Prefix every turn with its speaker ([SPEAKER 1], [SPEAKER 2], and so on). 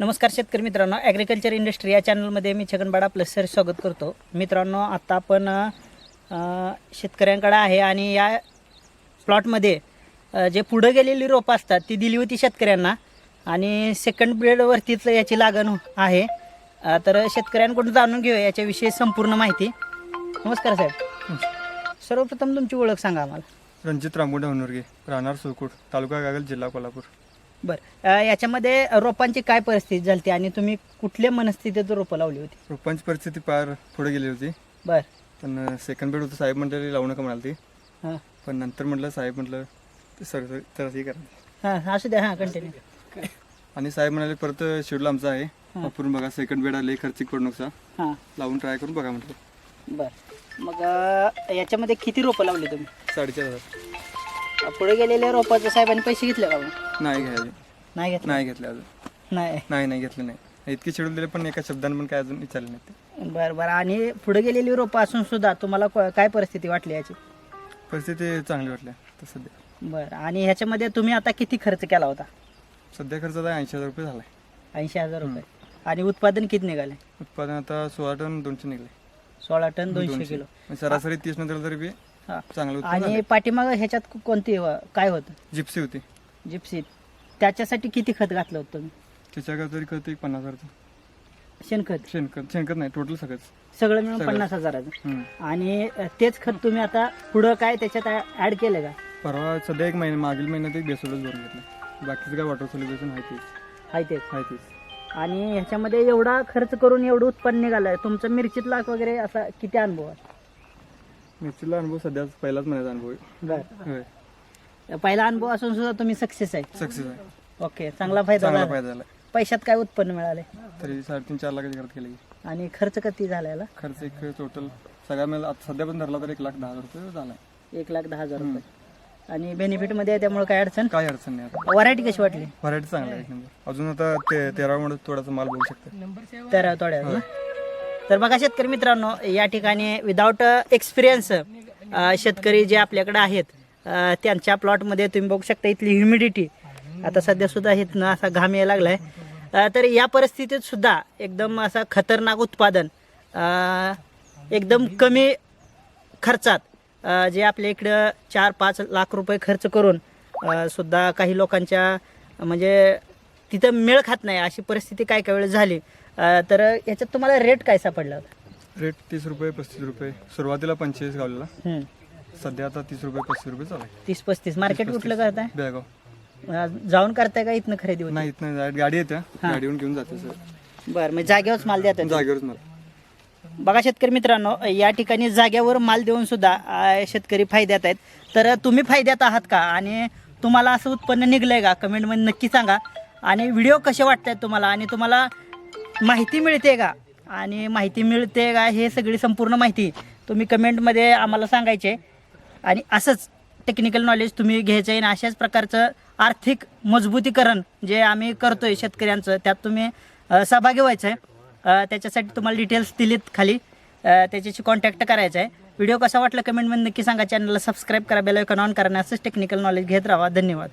[SPEAKER 1] नमस्कार शेतकरी मित्रांनो ॲग्रिकल्चर इंडस्ट्री या चॅनलमध्ये मी छगनबाड आपलं सर स्वागत करतो. मित्रांनो आत्ता आपण शेतकऱ्यांकडे आहे आणि या प्लॉटमध्ये जे पुढं गेलेली रोपं असतात ती दिली होती शेतकऱ्यांना आणि सेकंड ब्रेडवरतीच याची लागण आहे. तर शेतकऱ्यांकडून जाणून घेऊया याच्याविषयी संपूर्ण माहिती. नमस्कार साहेब. सर्वप्रथम तुमची ओळख सांगा आम्हाला.
[SPEAKER 2] रणजित रामगुंडा होनर्गे राहणार सुरकुट तालुका कागल जिल्हा कोल्हापूर.
[SPEAKER 1] बरं. याच्यामध्ये रोपांची काय परिस्थिती झाली आणि तुम्ही कुठल्या मनस्थितीत रोपं लावली होती?
[SPEAKER 2] रोपांची परिस्थिती पार पुढे गेली होती.
[SPEAKER 1] बरं.
[SPEAKER 2] पण सेकंड बेड होतं साहेब म्हटलं लावू नका म्हणाल ती
[SPEAKER 1] हां.
[SPEAKER 2] पण नंतर म्हटलं साहेब म्हटलं सर तर हे करा.
[SPEAKER 1] हां असू द्या हां कंटिन्यू
[SPEAKER 2] आणि साहेब म्हणाले परत शेड्यूल आमचा आहे. वापरून बघा सेकंड बेड आले खर्चिक पडू नका
[SPEAKER 1] हां.
[SPEAKER 2] लावून ट्राय करून बघा म्हटलं.
[SPEAKER 1] बरं. मग अं, याच्यामध्ये किती रोपं लावली तुम्ही?
[SPEAKER 2] साडेचार हजार.
[SPEAKER 1] पुढे गेलेल्या रोपाचं साहेबांनी पैसे घेतले का मग?
[SPEAKER 2] नाही घ्यायचे
[SPEAKER 1] नाही घेतले?
[SPEAKER 2] नाही घेतले अजून.
[SPEAKER 1] नाही.
[SPEAKER 2] नाही नाही घेतले नाही. इतके शेड्यूल दिले पण एका शब्दाने पण काय अजून विचारले नाही ते.
[SPEAKER 1] बरं बरं. आणि पुढे गेलेली रोपं असून सुद्धा तुम्हाला क- काय परिस्थिती वाटली याची?
[SPEAKER 2] परिस्थिती चांगली वाटल्या तर सध्या.
[SPEAKER 1] बरं. आणि ह्याच्यामध्ये तुम्ही आता किती खर्च केला होता?
[SPEAKER 2] सध्या खर्च आता ऐंशी हजार रुपये झाला आहे.
[SPEAKER 1] ऐंशी हजार रुपये. आणि उत्पादन किती निघाले?
[SPEAKER 2] उत्पादन आता सोळा टन दोनशे निघले.
[SPEAKER 1] सोळा टन दोनशे. किलो.
[SPEAKER 2] म्हणजे सरासरी तीस नंतर तरी बी
[SPEAKER 1] हां.
[SPEAKER 2] चांगलं उत्पन्न
[SPEAKER 1] आणि. पाठीमागं ह्याच्यात को- कोणती व- काय होतं?
[SPEAKER 2] जिप्सी होती.
[SPEAKER 1] जिप्सी त्याच्यासाठी किती खत घातलं होतं तुम्ही?
[SPEAKER 2] त्याच्या तरी खत एक पन्नास हजारचं.
[SPEAKER 1] शेणखत?
[SPEAKER 2] शेणखत. शेणखत नाही टोटल सगळंच.
[SPEAKER 1] सगळं मिळून
[SPEAKER 2] सगळं.
[SPEAKER 1] पन्नास हजाराचं.
[SPEAKER 2] हम्म.
[SPEAKER 1] आणि अ, तेच खत तुम्ही आता पुढं काय त्याच्यात ऍड केलं का?
[SPEAKER 2] परवा सध्या एक महिना मागील महिन्यात एक बेसोलच भरून घेतलं. बाकीचं काय वॉटर सोल्युशन आहे तेच.
[SPEAKER 1] आहे तेच.
[SPEAKER 2] आहे तेच.
[SPEAKER 1] आणि ह्याच्यामध्ये एवढा खर्च करून एवढं उत्पन्न निघालंय तुमचं मिरचीत लाख वगैरे असा किती अनुभव आहे?
[SPEAKER 2] मिरचीला अनुभव सध्याच पहिलाच महिन्याचा अनुभव आहे.
[SPEAKER 1] बरं.
[SPEAKER 2] होय.
[SPEAKER 1] पहिला अनुभव असून सुद्धा तुम्ही सक्सेस आहे.
[SPEAKER 2] सक्सेस आहे.
[SPEAKER 1] ओके चांगला फायदा
[SPEAKER 2] चांगला
[SPEAKER 1] झाला.
[SPEAKER 2] फायदा झाला.
[SPEAKER 1] पैशात काय उत्पन्न मिळाले?
[SPEAKER 2] तरी साडेतीन चार लाखाची घरात केली.
[SPEAKER 1] आणि खर्च किती झाला याला?
[SPEAKER 2] खर्च एक टोटल सगळ्या मिळाला आता सध्या पण धरला तर एक लाख दहा हजार रुपये झाला
[SPEAKER 1] एक लाख दहा हजार रुपये. आणि बेनिफिटमध्ये आहे त्यामुळे काय अडचण?
[SPEAKER 2] काही अडचण नाही आता.
[SPEAKER 1] व्हरायटी कशी वाटली?
[SPEAKER 2] व्हरायटी चांगला आहे एक नंबर. अजून आता ते तेरा मध्ये थोडासा माल बघू शकतो.
[SPEAKER 1] तर थोड्या. तर बघा शेतकरी मित्रांनो या ठिकाणी विदाऊट एक्सपिरियन्स शेतकरी जे आपल्याकडे आहेत त्यांच्या प्लॉटमध्ये तुम्ही बघू शकता इथली ह्युमिडिटी आता सध्या सुद्धा इथनं असा घाम यायला लागलाय. अ, तर या परिस्थितीत सुद्धा एकदम असा खतरनाक उत्पादन एकदम कमी खर्चात जे आपल्या इकडं चार पाच लाख रुपये खर्च करून सुद्धा काही लोकांच्या म्हणजे तिथं मेळ खात नाही. अशी परिस्थिती काय काय वेळेस झाली. तर याच्यात तुम्हाला रेट काय सापडला
[SPEAKER 2] रेट तीस रुपये पस्तीस रुपये. सुरुवातीला पंचेचाळीस गावलेला.
[SPEAKER 1] हम्म.
[SPEAKER 2] सध्या आता तीस रुपये पस्तीस रुपये चालू आहे.
[SPEAKER 1] तीस पस्तीस. मार्केट कुठलं करताय
[SPEAKER 2] बेळगाव
[SPEAKER 1] जाऊन करताय का इथनं खरेदी होती?
[SPEAKER 2] नाही इथनं direct गाडी येते. गाडीवरून घेऊन जाते सर.
[SPEAKER 1] बरं मग जागेवरच माल देतात
[SPEAKER 2] जागेवरच मला.
[SPEAKER 1] बघा शेतकरी मित्रांनो या ठिकाणी जाग्यावर माल देऊन सुद्धा अ, शेतकरी फायद्यात आहेत. तर तुम्ही फायद्यात आहात का? आणि तुम्हाला असं उत्पन्न निघलंय का? कमेंटमध्ये नक्की सांगा. आणि व्हिडिओ कसे वाटत आहेत तुम्हाला? आणि तुम्हाला माहिती मिळते का? आणि माहिती मिळते का? हे सगळी संपूर्ण माहिती तुम्ही कमेंटमध्ये आम्हाला सांगायचे. आणि असंच टेक्निकल नॉलेज तुम्ही घ्यायचं आहे आणि अशाच प्रकारचं आर्थिक मजबूतीकरण जे आम्ही करतोय शेतकऱ्यांचं त्यात तुम्ही सहभागी व्हायचं आहे. त्याच्यासाठी तुम्हाला डिटेल्स दिलीत खाली. त्याच्याशी कॉन्टॅक्ट करायचा आहे. व्हिडिओ कसा वाटला कमेंटमध्ये नक्की सांगा. चॅनलला सबस्क्राईब करा बेल आयकॉन ऑन करा असंच टेक्निकल नॉलेज घेत राहा. धन्यवाद.